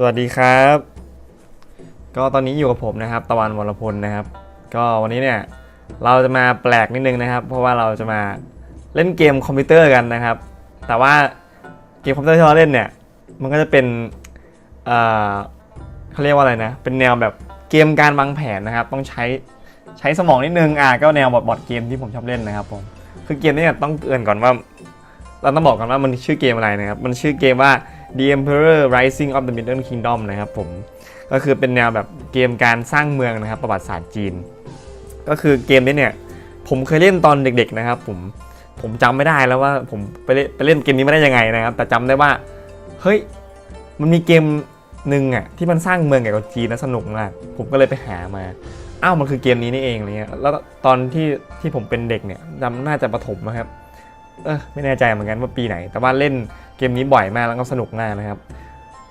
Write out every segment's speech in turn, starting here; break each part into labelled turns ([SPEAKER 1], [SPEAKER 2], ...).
[SPEAKER 1] สวัสดีครับ ก็ตอนนี้อยู่กับผมนะครับ ตะวันวรพลนะครับ ก็วันนี้เนี่ยเราจะมาแปลกนิดนึงนะครับ เพราะว่าเราจะมาเล่นเกมคอมพิวเตอร์กันนะครับ แต่ว่าเกมคอมพิวเตอร์ที่เราเล่นเนี่ยมันก็จะเป็นเอ่อเขาเรียกว่าอะไรนะ เป็นแนวแบบเกมการวางแผนนะครับ ต้องใช้ใช้สมองนิดนึงอะก็แนวบอดบอดเกมที่ผมชอบเล่นนะครับผมคือเกมนี้เนี่ยต้องเกินก่อนว่า เราต้องบอกกันว่ามันชื่อเกมอะไรนะครับ มันชื่อเกมว่า The Emperor Rising of the Middle Kingdom นะครับผม ก็คือเป็นแนวแบบเกมการสร้างเมืองนะครับ ประวัติศาสตร์จีน ก็คือเกมนี้เนี่ย ผมเคยเล่นตอนเด็กๆนะครับผม ผมจำไม่ได้แล้วว่าผมไปเล่นไปเล่นเกมนี้ม่ได้ยังไงนะครับ แต่จำได้ว่า เฮ้ย มันมีเกมหนึ่งอะที่มันสร้างเมืองเกี่ยวกับจีนนะสนุกมาก ผมก็เลยไปหามาอ้าวมันคือเกมนี้นี่เองอะไรเงี้ยแล้วตอนที่ที่ผมเป็นเด็กเนี่ยจำน่าจะประถมนะครับ เออไม่แน่ใจเหมือนกันว่าปีไหน แต่ว่าเล่น เกมนี้บ่อยมากแล้วก็สนุกมากนะครับ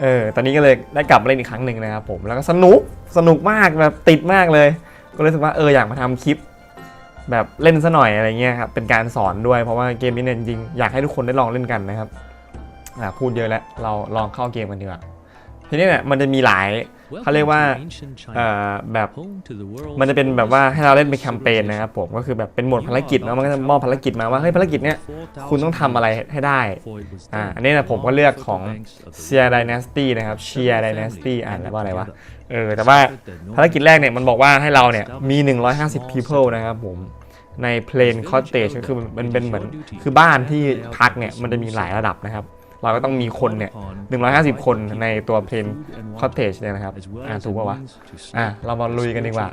[SPEAKER 1] เออ ตอนนี้ก็เลยได้กลับมาเล่นอีกครั้งหนึ่งนะครับผม แล้วก็สนุก สนุกมากแบบติดมากเลย ก็เลยรู้สึกว่าเอออยากมาทำคลิป แบบเล่นซะหน่อยอะไรเงี้ยครับ เป็นการสอนด้วย เพราะว่าเกมนี้เนี่ยจริงๆอยากให้ทุกคนได้ลองเล่นกันนะครับ อ่าพูดเยอะแล้ว เราลองเข้าเกมกันดีกว่า ทีนี้เนี่ยมันจะมีหลาย เขาเรียกว่าเอ่อแบบมันจะเป็นแบบว่าให้เราเล่นเป็นแคมเปญนะครับผมก็คือแบบเป็นโหมดภารกิจเนาะมันก็จะมอบภารกิจมาว่าเฮ้ยภารกิจเนี้ยคุณต้องทำอะไรให้ได้อ่าอันนี้นะผมก็เลือกของเชียร์ด y น a สตี้นะครับเชียร์ด y น a สตี้อ่านแล้วว่าอะไรวะเออแต่ว่าภารกิจแรกเนี่ยมันบอกว่าให้เราเนี่ยมี 150 people นะครับผมใน plain cottage ก็คือมันเป็นเหมือนคือบ้านที่พักเนี่ยมันจะมีหลายระดับนะครับ เราก็ต้องมีคนเนี่ย150 คนในตัว plain cottage เนี่ยนะครับ อ่าถูกป่าวะ อะเรามาลุยกันดีกว่า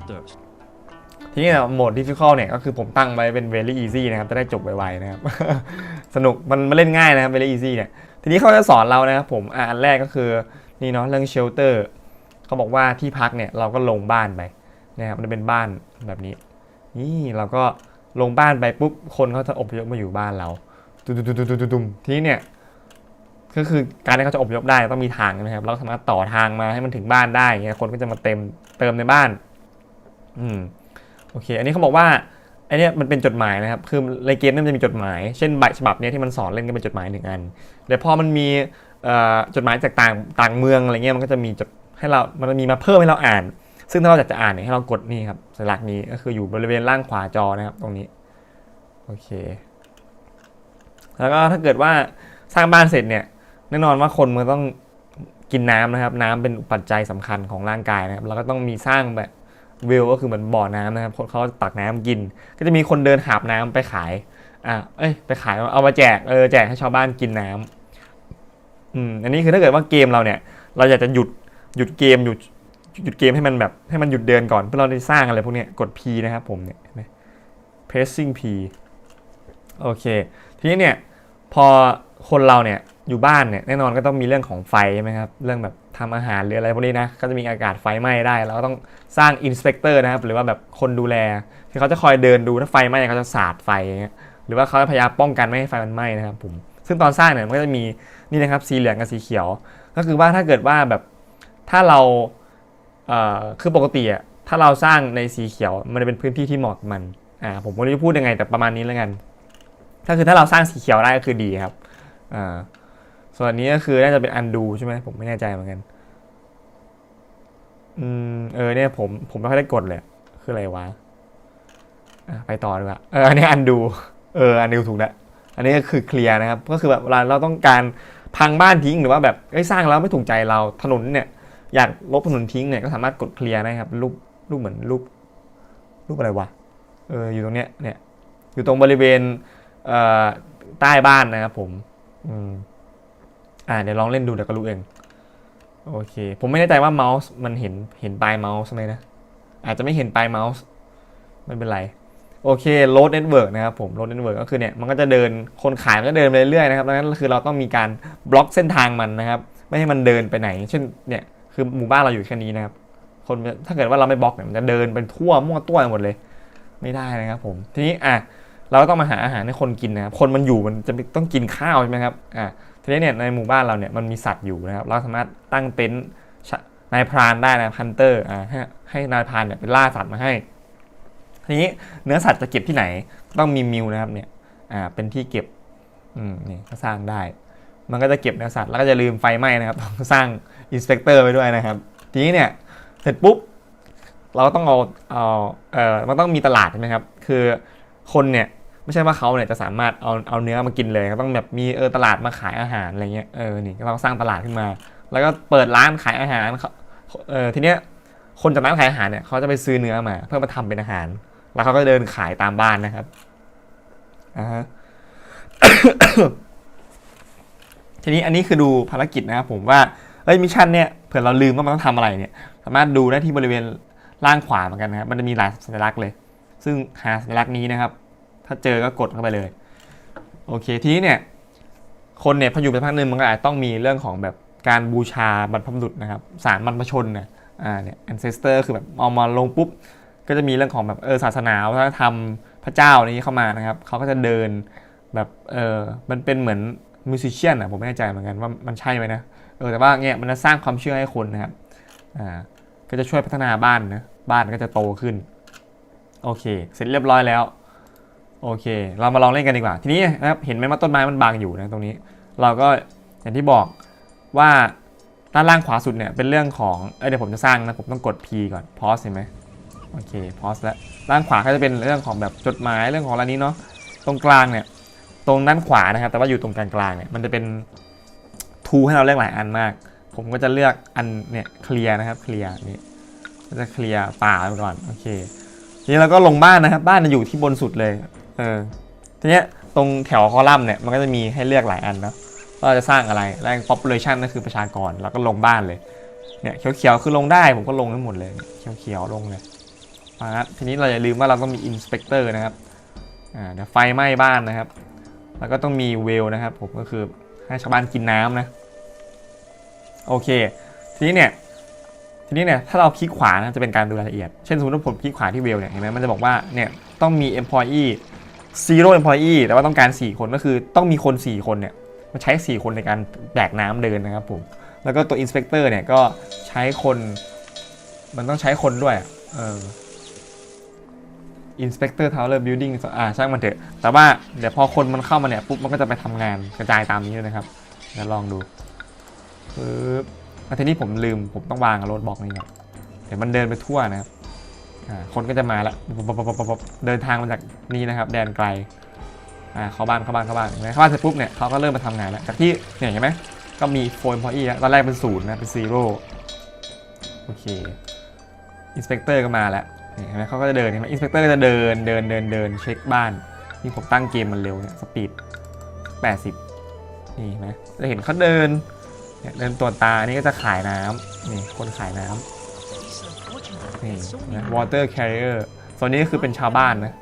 [SPEAKER 1] ทีนี้เนี่ยโหมด difficult เนี่ยก็คือผมตั้งไว้เป็น very easy นะครับ จะได้จบไวๆนะครับ สนุกมันมันเล่นง่ายนะครับ very easy เนี่ย ทีนี้เขาจะสอนเรานะครับผม อะอันแรกก็คือนี่เนาะเรื่อง shelter เขาบอกว่าที่พักเนี่ยเราก็ลงบ้านไปนะครับมันจะเป็นบ้านแบบนี้ นี่เราก็ลงบ้านไปปุ๊บคนเขาจะอพยพมาอยู่บ้านเราตุ้มตุ้มตุ้มตุ้มตุ้มทีนี้เนี่ย ก็คือการที่เขาจะอพยพได้ต้องมีทางใช่ไหมครับเราสามารถต่อทางมาให้มันถึงบ้านได้เงี้ยคนก็จะมาเต็มเติมในบ้าน อืมโอเค อันนี้เขาบอกว่าอันนี้มันเป็นจดหมายนะครับ คือในเกมเนี่ยมันจะมีจดหมาย เช่นใบฉบับเนี้ยที่มันสอนเล่นก็เป็นจดหมายหนึ่งอันเดี๋ยวพอมันมีจดหมายจากต่างต่างเมืองอะไรเงี้ยมันก็จะมีจดให้เรา มันจะมีมาเพิ่มให้เราอ่าน ซึ่งถ้าเราอยากจะอ่านเนี่ยให้เรากดนี่ครับสัญลักษณ์นี้ก็คืออยู่บริเวณล่างขวาจอนะครับตรงนี้โอเค แล้วก็ถ้าเกิดว่าสร้างบ้านเสร็จเนี่ย แน่นอนว่าคนมันต้องกินน้ำนะครับ น้ำเป็นปัจจัยสำคัญของร่างกายนะครับเราก็ต้องมีสร้างแบบเวลก็คือเหมือนบ่อน้ำนะครับเขาตักน้ำกิน ก็จะมีคนเดินหาบน้ำไปขายอะเอ้ยไปขายเอามาแจกเออแจกให้ชาวบ้านกินน้ำอืมอันนี้คือถ้าเกิดว่าเกมเราเนี่ย เราอยากจะหยุดหยุดเกมหยุดหยุดเกมให้มันแบบให้มันหยุดเดินก่อนเพื่อเราได้สร้างอะไรพวกนี้กด P นะครับผมเนี่ยนไหม pressing P โอเค ทีนี้เนี่ย พอคนเราเนี่ยอยู่บ้านเนี่ยแน่นอนก็ต้องมีเรื่องของไฟใช่ไหมครับเรื่องแบบทำอาหารหรืออะไรพวกนี้นะก็จะมีอากาศไฟไหม้ได้เราก็ต้องสร้างอินสเปกเตอร์นะครับหรือว่าแบบคนดูแลที่เขาจะคอยเดินดูถ้าไฟไหม้เขาจะสาดไฟอย่างเงี้ยหรือว่าเขาจะพยายามป้องกันไม่ให้ไฟมันไหม้นะครับผมซึ่งตอนสร้างเนี่ยมันก็จะมีนี่นะครับสีเหลืองกับสีเขียว ก็คือว่าถ้าเกิดว่าแบบถ้าเราเอ่อคือปกติอะถ้าเราสร้างในสีเขียวมันจะเป็นพื้นที่ที่เหมาะกับมันอ่าผมไม่รู้จะพูดยังไงแต่ประมาณนี้แล้วกัน ก็คือถ้าเราสร้างสีเขียวได้ก็คือดีครับอ่าส่วนนี้ก็คือน่าจะเป็น undo ใช่ไหมผมไม่แน่ใจเหมือนกันอืมเออเนี่ยผมผมไม่ค่อยได้กดเลย คืออะไรวะอะไปต่อดีกว่าเอออันนี้ undo เออ undo ถูกแล้วอันนี้ก็คือเคลียร์นะครับ ก็คือแบบเวลาเราต้องการพังบ้านทิ้งหรือว่าแบบเอ้ยสร้างแล้วไม่ถูกใจเราถนนเนี่ย อยากลบถนนทิ้งเนี่ยก็สามารถกดเคลียร์ได้ครับรูปรูปเหมือนรูปรูปอะไรวะเอออยู่ตรงเนี้ยเนี่ยอยู่ตรงบริเวณ ใต้บ้านนะครับผมอืมอ่าเดี๋ยวลองเล่นดูเดี๋ยวก็รู้เอง โอเค ผมไม่แน่ใจว่าเมาส์มันเห็นเห็นปลายเมาส์ไหมนะ อาจจะไม่เห็นปลายเมาส์ไม่เป็นไร โอเคโ a ดเน็ตเวิร์กนะครับผมโ a ดเน็ตเวิร์กก็คือเนี่ยมันก็จะเดินคนขายมันก็เดินไปเรื่อยๆนะครับดังนั้นคือเราต้องมีการบล็อกเส้นทางมันนะครับ ไม่ให้มันเดินไปไหน เช่นเนี่ยคือหมู่บ้านเราอยู่แค่นี้นะครับ คนถ้าเกิดว่าเราไม่บล็อกเนี่ยมันจะเดินเป็นทั่วมั่วตัวไปหมดเลย ไม่ได้นะครับผมทีนี้อะ เราก็ต้องมาหาอาหารให้คนกินนะครับ คนมันอยู่มันจะต้องกินข้าวใช่ไหมครับอะทีนี้เนี่ยในหมู่บ้านเราเนี่ยมันมีสัตว์อยู่นะครับ เราสามารถตั้งเต็นท์นายพรานได้นะพันเตอร์อ่าให้ให้นายพรานเนี่ยไปล่าสัตว์มาให้ ทีนี้เนื้อสัตว์จะเก็บที่ไหนต้องมีมิวนะครับเนี่ยอ่าเป็นที่เก็บอืมนี่ก็สร้างได้ มันก็จะเก็บเนื้อสัตว์แล้วก็จะลืมไฟไหม้นะครับต้องสร้างอินสเปกเตอร์ไปด้วยนะครับ ทีนี้เนี่ยเสร็จปุ๊บเราก็ต้องเอาเอาเออมันต้องมีตลาดใช่ไหมครับ คือ คนเนี่ยไม่ใช่ว่าเขาเนี่ยจะสามารถเอาเอาเนื้อมากินเลยต้องแบบมีเออตลาดมาขายอาหารอะไรเงี้ยเออนี่ก็ต้องสร้างตลาดขึ้นมา แล้วก็เปิดร้านขายอาหารเขาเออทีเนี้ยคนจากร้านขายอาหารเนี่ยเขาจะไปซื้อเนื้อมา เพื่อมาทำเป็นอาหาร แล้วเขาก็เดินขายตามบ้านนะครับอ่าฮะทีนี้อันนี้คือดูภารกิจนะครับผมว่าเอ้ยมิชชั่นเนี่ยเผื่อเราลืมว่ามันต้องทำอะไรเนี่ย สามารถดูได้ที่บริเวณล่างขวาเหมือนกันนะครับมันจะมีหลายสัญลักษณ์เลย ซึ่งหาสัญลักษณ์นี้นะครับ ถ้าเจอก็กดเข้าไปเลย โอเค ทีนี้เนี่ย คนเนี่ยพออยู่ไปพักหนึ่งมันก็อาจต้องมีเรื่องของแบบการบูชาบรรพบุรุษนะครับ สารบรรพชนเนี่ยอ่าเนี่ย ancestor คือแบบเอามาลงปุ๊บ ก็จะมีเรื่องของแบบเออศาสนาวัฒนธรรมพระเจ้านี้เข้ามานะครับ เขาก็จะเดินแบบเออมันเป็นเหมือนมิวสิชเชียนอะผมไม่แน่ใจเหมือนกันว่ามันใช่ไหมนะเออแต่ว่าเนี่ยมันจะสร้างความเชื่อให้คนนะครับอ่าก็จะช่วยพัฒนาบ้านนะบ้านก็จะโตขึ้น โอเค เสร็จเรียบร้อยแล้ว โอเค เรามาลองเล่นกันดีกว่า ทีนี้นะครับ เห็นไหมว่าต้นไม้มันบางอยู่นะตรงนี้ เราก็อย่างที่บอกว่าด้านล่างขวาสุดเนี่ยเป็นเรื่องของ เอ้ยเดี๋ยวผมจะสร้างนะ ผมต้องกด P ก่อน pause เห็นไหมโอเค pause แล้วด้านขวาก็จะเป็นเรื่องของแบบจดหมายเรื่องของอะไรนี้เนาะ ตรงกลางเนี่ย ตรงด้านขวานะครับ แต่ว่าอยู่ตรงกลางๆเนี่ย มันจะเป็นทูให้เราเลือกหลายอันมาก ผมก็จะเลือกอันเนี่ยเคลียร์นะครับ เคลียร์นี่จะเคลียร์ป่าไปก่อน โอเค ทีนี้เราก็ลงบ้านนะครับ บ้านจะอยู่ที่บนสุดเลย เออ ทีนี้ตรงแถวคอลัมน์เนี่ย มันก็จะมีให้เลือกหลายอันนะว่าจะสร้างอะไรแรง population ก็คือประชากร แล้วก็ลงบ้านเลย เนี่ยเขียวๆ คือลงได้ ผมก็ลงทั้งหมดเลย เขียวๆ ลงเลยอ่าทีนี้เราอย่าลืมว่าเราต้องมี inspector นะครับ อ่า เดี๋ยวไฟไหม้บ้านนะครับ แล้วก็ต้องมีเวลนะครับ ผมก็คือให้ชาวบ้านกินน้ำนะ โอเค ทีนี้เนี่ย นี้เนี่ยถ้าเราคลิกขวานะจะเป็นการดูรายละเอียด เช่นสมมติว่าผมคลิกขวาที่เวลเนี่ยเห็นไหมมันจะบอกว่าเนี่ยต้องมี employee zero employee แต่ว่าต้องการ 4 คนก็คือต้องมีคน 4 คนเนี่ยมาใช้ 4 คนในการแบกน้ำเดินนะครับผมแล้วก็ตัว inspector เนี่ยก็ใช้คน มันต้องใช้คนด้วยอะเออ inspector tower building อ่าช่างมันเถอะ แต่ว่าเดี๋ยวพอคนมันเข้ามาเนี่ยปุ๊บมันก็จะไปทำงานกระจายตามนี้เลยนะครับเดี๋ยวลองดูปึ๊บ อะทีนี้ผมลืมผมต้องวางโรดบล็อกนี่ก่อนเดี๋ยวมันเดินไปทั่วนะครับคนก็จะมาละเดินทางมาจากนี่นะครับ แดนไกลอ่าเข้าบ้านเข้าบ้านเข้าบ้านเห็นไหมเข้าบ้านเสร็จปุ๊บเนี่ยเขาก็เริ่มมาทำงานแล้วจากที่เนี่ยเห็นไหมก็มีโฟนพออีตอนแรกเป็นศูนย์นะเป็นซีโร่โอเคอินสเปกเตอร์ก็มาแล้วเห็นไหมเขาก็จะเดินเห็นไหมอินสเปกเตอร์ก็จะเดินเดินเดินเดินเช็คบ้านที่ผมตั้งเกมมันเร็วเนี่ยสปีด80นี่เห็นไหมจะเห็นเขาเดิน เนี่ยเดินตัวตานี่ก็จะขายน้ำนี่คนขายน้ำนี่นะ water carrier โซนนี้ก็คือเป็นชาวบ้านนะ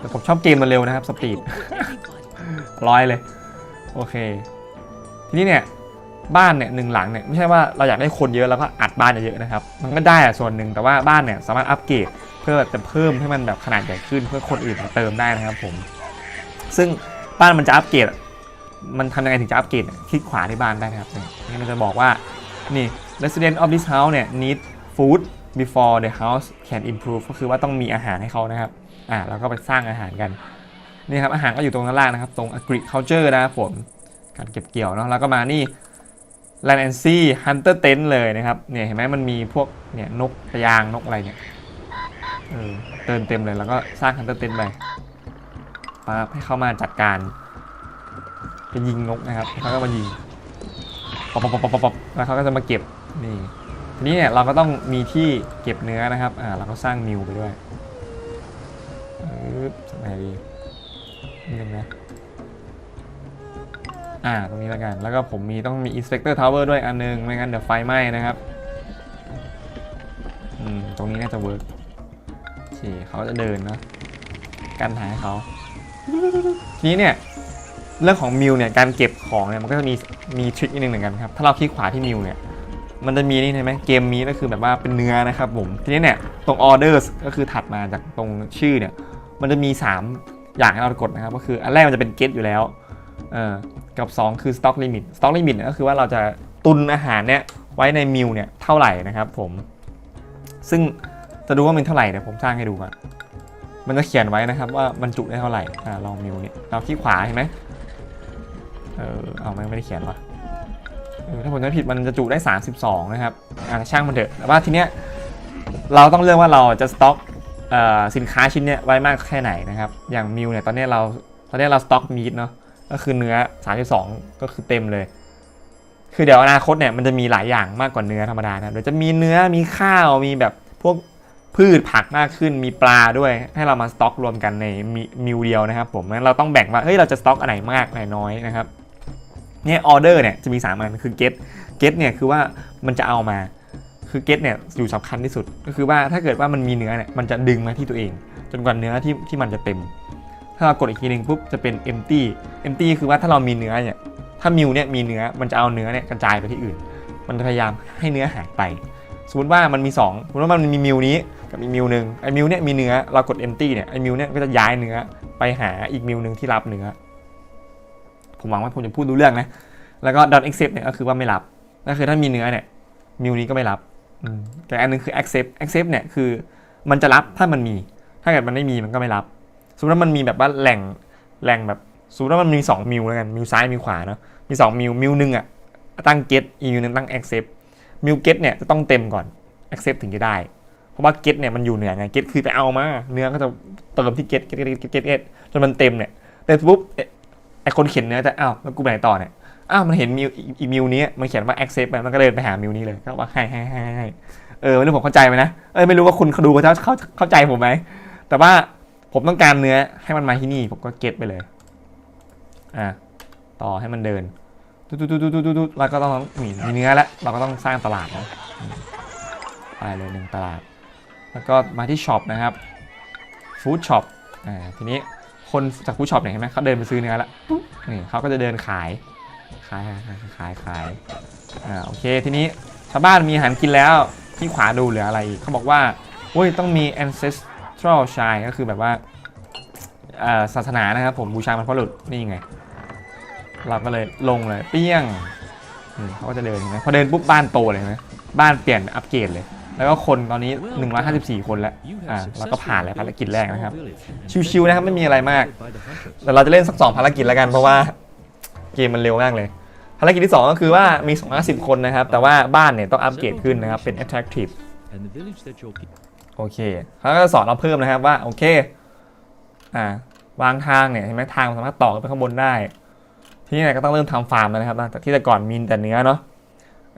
[SPEAKER 1] แต่ผมชอบเกมมันเร็วนะครับสปีดร้อยเลย โอเค ทีนี้เนี่ยบ้านเนี่ยหนึ่งหลังเนี่ยไม่ใช่ว่าเราอยากได้คนเยอะแล้วก็อัดบ้านเยอะๆนะครับ มันก็ได้อะส่วนหนึ่งแต่ว่าบ้านเนี่ยสามารถอัปเกรดเพื่อจะเพิ่มให้มันแบบขนาดใหญ่ขึ้นเพื่อคนอื่นมาเติมได้นะครับผม ซึ่งบ้านมันจะอัปเกรด มันทำยังไงถึงจะอัปเกรดเนี่ยคลิกขวาที่บ้านได้นะครับนี่มันจะบอกว่านี่ resident of this house เนี่ย need food before the house can improve ก็คือว่าต้องมีอาหารให้เขานะครับอ่าแล้วก็ไปสร้างอาหารกันนี่ครับอาหารก็อยู่ตรงด้านล่างนะครับ ตรง agriculture นะครับผมการเก็บเกี่ยวเนาะแล้วก็มานี่ land and sea hunter tent เลยนะครับเนี่ยเห็นไหมมันมีพวกเนี่ยนกพยางนกอะไรเนี่ยเออเติมเต็มเลยแล้วก็สร้าง hunter tent ไปปั๊บให้เข้ามาจัดการ ไปยิงนกนะครับเขาก็มายิงป๊อปป๊อปป๊อปป๊อปแล้วเขาก็จะมาเก็บนี่ทีนี้เนี่ยเราก็ต้องมีที่เก็บเนื้อนะครับอ่าเราก็สร้างมิวไปด้วยปึ๊บสมัยดีนิดนึงนะอ่าตรงนี้แล้วกัน แล้วก็ผมมีต้องมี inspector tower ด้วยอันนึง ไม่งั้นเดี๋ยวไฟไหม้นะครับอืมตรงนี้น่าจะเวิร์กโอเคเขาจะเดินนะกันหายเขาทีนี้เนี่ย เรื่องของมิวเนี่ยการเก็บของเนี่ยมันก็จะมีมีทริคนิดนึงเหมือนกันครับถ้าเราคลิกขวาที่มิวเนี่ยมันจะมีนี่ใช่ไหมเกมมีก็คือแบบว่าเป็นเนื้อนะครับผมทีนี้เนี่ยตรง orders ก็คือถัดมาจากตรงชื่อเนี่ยมันจะมี 3 อย่างให้เรากดนะครับก็คืออันแรกมันจะเป็น get อยู่แล้วเออกับ 2 คือ stock limit stock limit ก็คือว่าเราจะตุนอาหารเนี่ยไว้ในมิวเนี่ยเท่าไหร่นะครับผม ซึ่งจะดูว่ามันเท่าไหร่เดี๋ยวผมสร้างให้ดูก่อนมันจะเขียนไว้นะครับว่าบรรจุได้เท่าไหร่อ่าลองมิวเนี่ยเราคลิกขวาเห็นไหม เออเอาไม่ไม่ได้เขียนวะถ้าผมจำไม่ผิดมันจะจุได้ 32 นะครับอ่าช่างมันเถอะแต่ว่าทีเนี้ยเราต้องเลือกว่าเราจะสต็อกออสินค้าชิ้นเนี้ยไว้มากแค่ไหนนะครับ อย่างมิวเนี่ยตอนเนี้ยเราตอนเนี้ยเราสต็อกมีดเนาะก็คือเนื้อ 32 ก็คือเต็มเลย คือเดี๋ยวอนาคตเนี่ยมันจะมีหลายอย่างมากกว่าเนื้อธรรมดานะเดี๋ยวจะมีเนื้อมีข้าวมีแบบพวกพืชผักมากขึ้นมีปลาด้วย ให้เรามาสต็อกรวมกันในมิมิวเดียวนะครับ ผมงั้นเราต้องแบ่งว่าเฮ้ยเราจะสต็อกอันไหนมากอันไหนน้อยนะครับ เนี่ยออเดอร์เนี่ยจะมี 3 อันคือ get get เนี่ยคือว่ามันจะเอามาคือ get เนี่ยอยู่สำคัญที่สุด ก็คือว่าถ้าเกิดว่ามันมีเนื้อเนี่ยมันจะดึงมาที่ตัวเอง จนกว่าเนื้อที่ที่มันจะเต็ม ถ้าเรากดอีกทีหนึ่งปุ๊บจะเป็น empty empty คือว่าถ้าเรามีเนื้อเนี่ยถ้ามิวเนี่ยมีเนื้อมันจะเอาเนื้อเนี่ยกระจายไปที่อื่น มันจะพยายามให้เนื้อหายไป สมมติว่ามันมี2สมมติว่ามันมีมิวนี้กับอีมิวหนึ่งไอ้มิวเนี่ยมีเนื้อเรากด empty เนี่ยไอ้มิวเนี่ยก็จะย้ายเนื้อไปหาอีกมิวหนึ่งที่รับเนื้อ ผมหวังว่าผมจะพูดรู้เรื่องนะ แล้วก็ dot accept เนี่ยก็คือว่าไม่รับ ก็คือถ้ามีเนื้อเนี่ยมิวนี้ก็ไม่รับแต่อันหนึงคือ accept accept เนี่ยคือมันจะรับถ้ามันมี ถ้าเกิดมันไม่มีมันก็ไม่รับ สมมติว่ามันมีแบบว่าแหล่งแหล่งแบบสมมติว่ามันมี 2 มิวแล้วกันมิวซ้ายมิวขวาเนาะมี 2 มิวมิวหนึ่งอะตั้ง get อีกมิวหนึงตั้ง accept มิว get เนี่ยจะต้องเต็มก่อน accept ถึงจะได้ เพราะว่า get เนี่ยมันอยู่เหนือไง get คือไปเอามา เนื้อก็จะเติมที่ get get get get get จนมันเต็มเนี่ยแต่ปุ๊บ คนเขียนเนื้อจะอ้าวแล้วกูไปไหนต่อเนี่ยอ้าวมันเห็นมิวอีมิวนี้มันเขียนว่า accept ไปมันก็เดินไปหามิวนี้เลยก็ว่าให้ให้ให้ให้เออไม่รู้ผมเข้าใจไหมนะเออไม่รู้ว่าคุณเขาดูเขาเข้าเข้าใจผมไหมแต่ว่าผมต้องการเนื้อให้มันมาที่นี่ผมก็ get ไปเลยอะต่อให้มันเดินตุ๊ดตุ๊ดตุ๊ดตุ๊ดตุ๊ดเราก็ต้องมีมีเนื้อแล้วเราก็ต้องสร้างตลาดนะไปเลยหนึ่งตลาด แล้วก็มาที่ช็อปนะครับฟู้ดช็อปอ่าทีนี้ คนจากฟู้ดช็อปเนี่ยเห็นไหมเขาเดินไปซื้อเนื้อแล้วปุ๊บนี่เขาก็จะเดินขายขายขายขายอ่าโอเคทีนี้ชาวบ้านมีอาหารกินแล้วที่ขวาดูเหลืออะไรเขาบอกว่าโอ้ยต้องมี ancestral shrine ก็คือแบบว่าศาสนานะครับผมบูชาบรรพบุรุษนี่ไง เราก็เลยลงเลยเปี้ยงเขาก็จะเดินเห็นไหมพอเดินปุ๊บบ้านโตเลยเห็นไหมบ้านเปลี่ยนอัปเกรดเลย แล้วก็คนตอนนี้ 154 คนแล้ว อ่าเราก็ผ่านแล้วภารกิจแรกนะครับ ชิวๆนะครับไม่มีอะไรมาก แต่เราจะเล่นสักสองภารกิจแล้วกันเพราะว่าเกมมันเร็วมากเลย ภารกิจที่ 2 ก็คือว่ามี 250 คนนะครับ แต่ว่าบ้านเนี่ยต้องอัปเกรดขึ้นนะครับ เป็น attractive โอเคเขาก็จะสอนเราเพิ่มนะครับว่า โอเค อ่าวางทางเนี่ยเห็นไหมทางมันสามารถต่อไปข้างบนได้ ทีนี้เนี่ก็ต้องเริ่มทำฟาร์มแล้วนะครับหลังจากที่แต่ก่อนมีแต่เนื้อเนาะ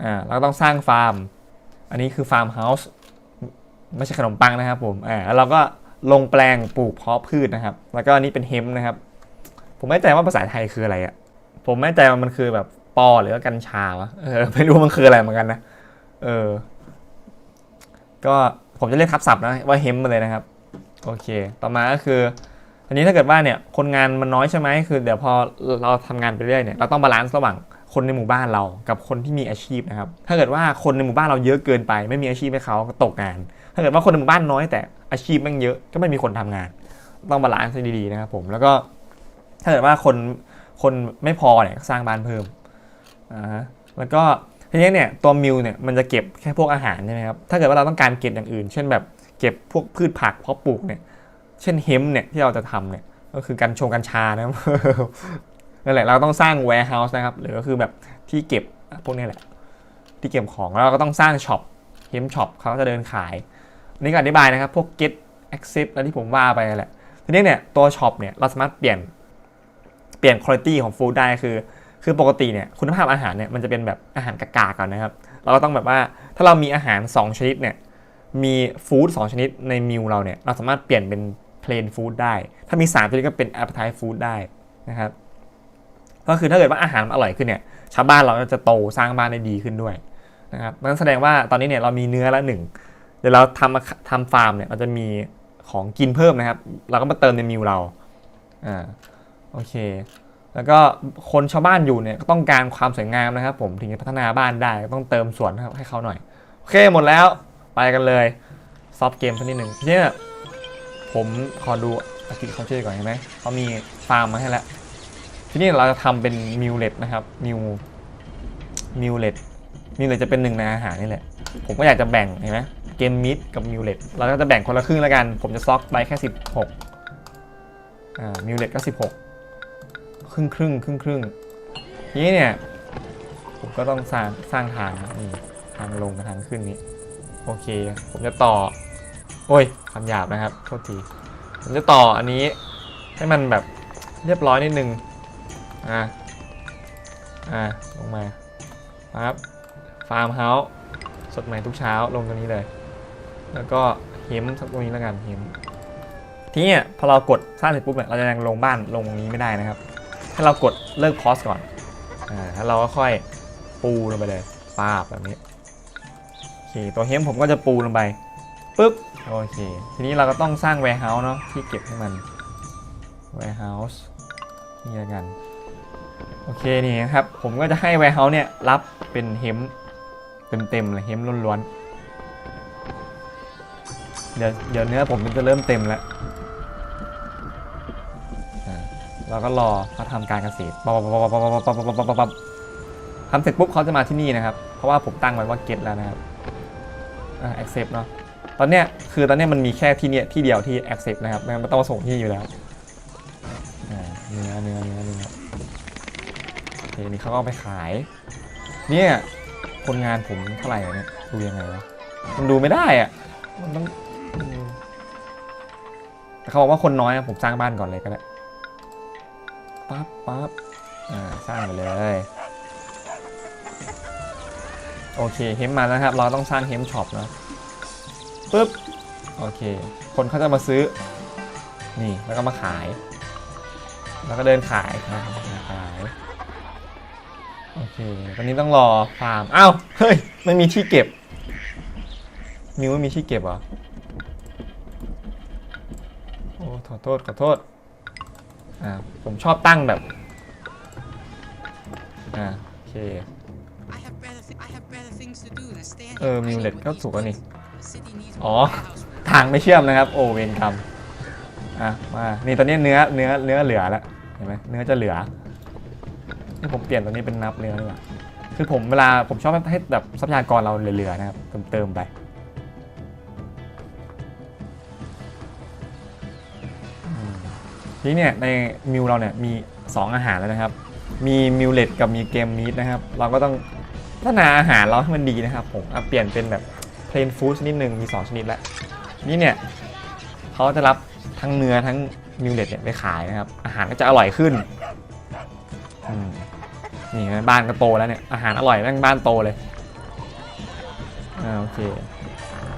[SPEAKER 1] อ่าเราก็ต้องสร้างฟาร์ม อันนี้คือฟาร์มเฮาส์ไม่ใช่ขนมปังนะครับผมอ่าแล้วเราก็ลงแปลงปลูกเพาะพืชนะครับ แล้วก็อันนี้เป็นเฮมนะครับ ผมไม่แน่ใจว่าภาษาไทยคืออะไรอะผมไม่แน่ใจว่ามันคือแบบปอหรือว่ากัญชาวะเออไม่รู้มันคืออะไรเหมือนกันนะเออ ก็ผมจะเรียกทับศัพท์นะว่าเฮมมาเลยนะครับ โอเค ต่อมาก็คืออันนี้ถ้าเกิดว่าเนี่ยคนงานมันน้อยใช่ไหมคือ เดี๋ยวพอเราทำงานไปเรื่อยเนี่ยเราต้องบาลานซ์ระหว่าง คนในหมู่บ้านเรากับคนที่มีอาชีพนะครับ ถ้าเกิดว่าคนในหมู่บ้านเราเยอะเกินไป ไม่มีอาชีพให้เขาตกงาน ถ้าเกิดว่าคนในหมู่บ้านน้อยแต่อาชีพแม่งเยอะก็ไม่มีคนทำงาน ต้องบาลานซ์ให้ดีๆนะครับผมแล้วก็ถ้าเกิดว่าคนคนไม่พอเนี่ยสร้างบ้านเพิ่มอ่าแล้วก็ทีนี้เนี่ยตัวมิวเนี่ยมันจะเก็บแค่พวกอาหารใช่ไหมครับถ้าเกิดว่าเราต้องการเก็บอย่างอื่น เช่นแบบเก็บพวกพืชผักเพาะปลูกเนี่ยเช่นเฮมเนี่ยที่เราจะทำเนี่ยก็คือการชงกัญชานะครับ นั่นแหละเราต้องสร้าง warehouse นะครับหรือก็คือแบบที่เก็บพวกนี้แหละ ที่เก็บของแล้วเราก็ต้องสร้างช็อปเฮมช็อปเขาก็จะเดินขายนี่ก็อธิบายนะครับ พวก get accept แล้วที่ผมว่าไปนั่นแหละทีนี้เนี่ยตัวช็อปเนี่ยเราสามารถเปลี่ยนเปลี่ยนคุณภาพของฟู้ดได้คือ คือปกติเนี่ยคุณภาพอาหารเนี่ยมันจะเป็นแบบอาหารกากๆก่อนนะครับ เราก็ต้องแบบว่าถ้าเรามีอาหาร 2 ชนิดเนี่ยมีฟู้ดสชนิดในมิวเราเนี่ยเราสามารถเปลี่ยนเป็นเพลนฟู้ดได้ ถ้ามี3ชนิดก็เป็น appetite food ได้นะครับ ก็คือถ้าเกิดว่าอาหารมันอร่อยขึ้นเนี่ยชาวบ้านเราจะโตสร้างบ้านได้ดีขึ้นด้วยนะครับนั่นแสดงว่าตอนนี้เนี่ยเรามีเนื้อละหนึ่งเดี๋ยวเราทำทำฟาร์มเนี่ยเราจะมีของกินเพิ่มนะครับ เราก็มาเติมในมิวเราอ่าโอเค แล้วก็คนชาวบ้านอยู่เนี่ยก็ต้องการความสวยงามนะครับ ผมถึงจะพัฒนาบ้านได้ก็ต้องเติมสวนครับให้เขาหน่อยโอเคหมดแล้วไปกันเลยซอฟเกมสักนิดหนึ่งทีนี้เนี่ยผมขอดูอาทิตย์เขาชื่อก่อนเห็นไหมเขามีฟาร์มมาให้แล้ว ทีนี้เราจะทำเป็นมิวเลตนะครับมิวมิวเลตมิวเลตจะเป็นหนึ่งในอาหารนี่แหละ ผมก็อยากจะแบ่งเห็นไหมเกมมิดกับมิวเลตเราก็จะแบ่งคนละครึ่งแล้วกัน ผมจะซ็อกไปแค่ 16อ่ามิวเลตก็ 16 ครึ่งครึ่งครึ่งครึ่งทีนี้เนี่ย ผมก็ต้องสร้างสร้างทางนี่ทางลงกับทางขึ้นนี้ โอเค ผมจะต่อ โอ้ยคำหยาบนะครับ โทษที ผมจะต่ออันนี้ให้มันแบบเรียบร้อยนิดนึง อ่าอ่าลงมาครับฟาร์มเฮาส์สดใหม่ทุกเช้าลงตรงนี้เลย แล้วก็เฮมสักตรงนี้แล้วกันเฮมทีนี้เนี่ยพอเรากดสร้างเสร็จปุ๊บเนี่ยเราจะยังลงบ้านลงตรงนี้ไม่ได้นะครับ ให้เรากดเลิกพอสก่อนอ่าแล้วเราก็ค่อยปูลงไปเลยปาบแบบนี้โอเคตัวเฮมผมก็จะปูลงไปปุ๊บโอเค ทีนี้เราก็ต้องสร้าง warehouse เนาะที่เก็บให้มัน warehouse นี่แล้วกัน โอเคนี่นะครับ ผมก็จะให้ไวเฮาส์เนี่ยรับเป็นเฮมเต็มๆเลยเฮมล้วนๆ เดี๋ยวเดี๋ยวเนื้อผมมันจะเริ่มเต็มแล้วเราก็รอเขาทำการเกษตรทำเสร็จปุ๊บเขาจะมาที่นี่นะครับ เพราะว่าผมตั้งไว้ว่าเก็ตแล้วนะครับอ่า accept เนาะตอนเนี้ยคือตอนเนี้ยมันมีแค่ที่เนี้ยที่เดียวที่ accept นะครับมันต้องส่งที่อยู่แล้ว นี่เขาก็เอาไปขาย เนี่ยคนงานผมเท่าไหร่เนี่ยดูยังไงวะมันดูไม่ได้อะมันต้องแต่เขาบอกว่าคนน้อยอะผมสร้างบ้านก่อนเลยก็ได้ปั๊บปั๊บอ่าสร้างไปเลยโอเคเฮมมาแล้วครับ เราต้องสร้างเฮมช็อปนะปุ๊บโอเค คนเขาจะมาซื้อ นี่แล้วก็มาขาย แล้วก็เดินขายนะครับขาย โอเคตอนนี้ต้องรอฟาร์มอ้าวเฮ้ยไม่มีที่เก็บมิวไม่มีที่เก็บเหรอโอ้ขอโทษขอโทษอ่าผมชอบตั้งแบบอ่าโอเคเออมิวเล็ตก็
[SPEAKER 2] these
[SPEAKER 1] ถูกนี่อ๋อทางไม่เชื่อมนะครับ โอเวนกรรมอะมานี่ตอนนี้เนื้อเนื้อเนื้อเหลือแล้วเห็นไหมเนื้อจะเหลือ นี่ผมเปลี่ยนตัวนี้เป็นนับเนื้อดีกว่าคือผมเวลาผมชอบให้แบบทรัพยากรเราเหลือๆนะครับเติมๆไปทีนี้เนี่ยในมิวเราเนี่ยมี 2 อาหารแล้วนะครับ มีมิวเลตกับมีเกมมีดนะครับ เราก็ต้องพัฒนาอาหารเราให้มันดีนะครับผมเปลี่ยนเป็นแบบ plain food ชนิดหนึ่งมี 2 ชนิดแล้วนี่เนี่ยเขาจะรับทั้งเนื้อทั้งมิวเลตเนี่ยไปขายนะครับ อาหารก็จะอร่อยขึ้น นี่บ้านก็โตแล้วเนี่ย อาหารอร่อยแม่งบ้านโตเลยอ่าโอเค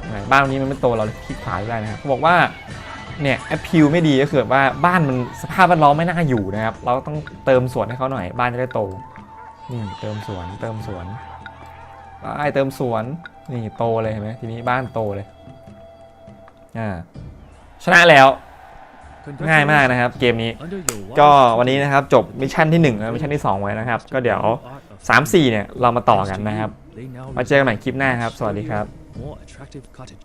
[SPEAKER 1] ไหนบ้านนี้มันไม่โตเราคลิกขวาได้นะครับเขาบอกว่าเนี่ยแอปพิวไม่ดีก็คือแบบว่าบ้านมันสภาพแวดล้อมไม่น่าอยู่นะครับ เราต้องเติมสวนให้เขาหน่อย บ้านจะได้โตนี่เติมสวนเติมสวนไปเติมสวนนี่โตเลยเห็นไหมทีนี้บ้านโตเลยอ่าชนะแล้ว ง่ายมากนะครับเกมนี้ ก็วันนี้นะครับจบมิชชั่นที่1นะมิชชั่นที่ 2 ไว้นะครับ ก็เดี๋ยว 3-4 เนี่ยเรามาต่อกันนะครับ มาเจอกันใหม่คลิปหน้าครับ สวัสดีครับ
[SPEAKER 3] More attractive cottage.